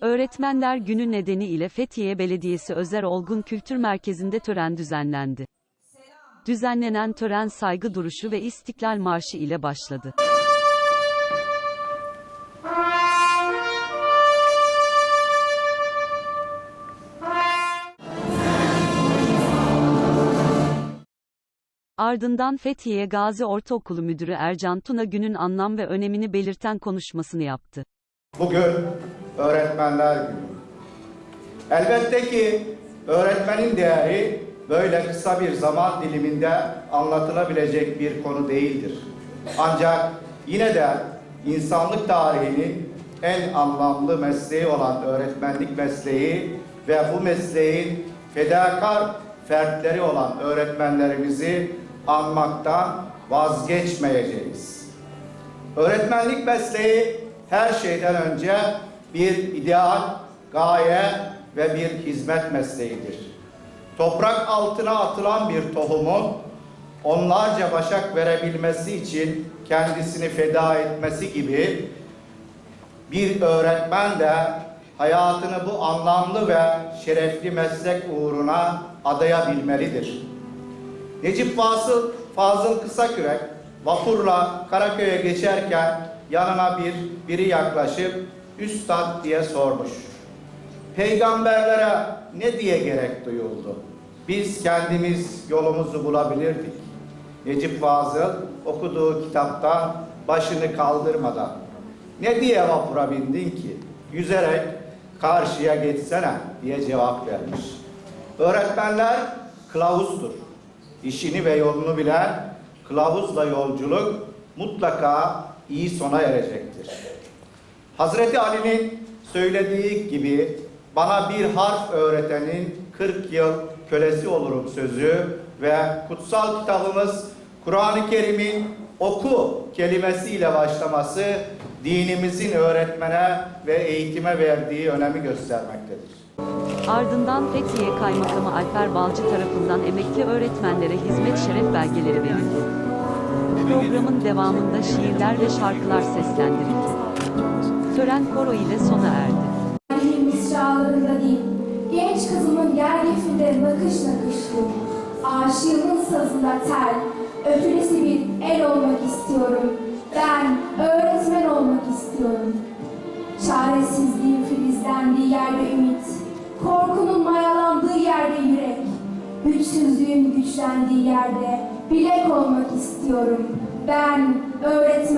Öğretmenler Günü nedeniyle Fethiye Belediyesi Özer Olgun Kültür Merkezi'nde tören düzenlendi. Düzenlenen tören saygı duruşu ve İstiklal Marşı ile başladı. Ardından Fethiye Gazi Ortaokulu Müdürü Ercan Tuna günün anlam ve önemini belirten konuşmasını yaptı. Bugün Öğretmenler Günü. Elbette ki öğretmenin değeri böyle kısa bir zaman diliminde anlatılabilecek bir konu değildir. Ancak yine de insanlık tarihinin en anlamlı mesleği olan öğretmenlik mesleği ve bu mesleğin fedakar fertleri olan öğretmenlerimizi anmaktan vazgeçmeyeceğiz. Öğretmenlik mesleği her şeyden önce bir ideal, gaye ve bir hizmet mesleğidir. Toprak altına atılan bir tohumun onlarca başak verebilmesi için kendisini feda etmesi gibi bir öğretmen de hayatını bu anlamlı ve şerefli meslek uğruna adayabilmelidir. Necip Fazıl, Fazıl Kısakürek vapurla Karaköy'e geçerken yanına bir biri yaklaşıp üstad diye sormuş. Peygamberlere ne diye gerek duyuldu? Biz kendimiz yolumuzu bulabilirdik. Necip Fazıl okuduğu kitaptan başını kaldırmadan ne diye vapura bindin ki? Yüzerek karşıya geçsene diye cevap vermiş. Öğretmenler kılavuzdur. İşini ve yolunu bilen kılavuzla yolculuk mutlaka iyi sona erecektir. Hazreti Ali'nin söylediği gibi bana bir harf öğretenin 40 yıl kölesi olurum sözü ve kutsal kitabımız Kur'an-ı Kerim'in oku kelimesiyle başlaması dinimizin öğretmene ve eğitime verdiği önemi göstermektedir. Ardından Fethiye Kaymakamı Alper Balcı tarafından emekli öğretmenlere hizmet şeref belgeleri verildi. Programın devamında şiirler ve şarkılar seslendirildi. Tören koro ile sona erdi. Tarihimiz çağlarında değil, genç kızımın gergefinde nakış nakışlı. Aşığımın sazında tel, ötülesi bir el olmak istiyorum. Ben öğretmen olmak istiyorum. Çaresizliğin filizlendiği yerde ümit, korkunun mayalandığı yerde yürek, güçsüzlüğün güçlendiği yerde bilek olmak istiyorum. Ben öğretmen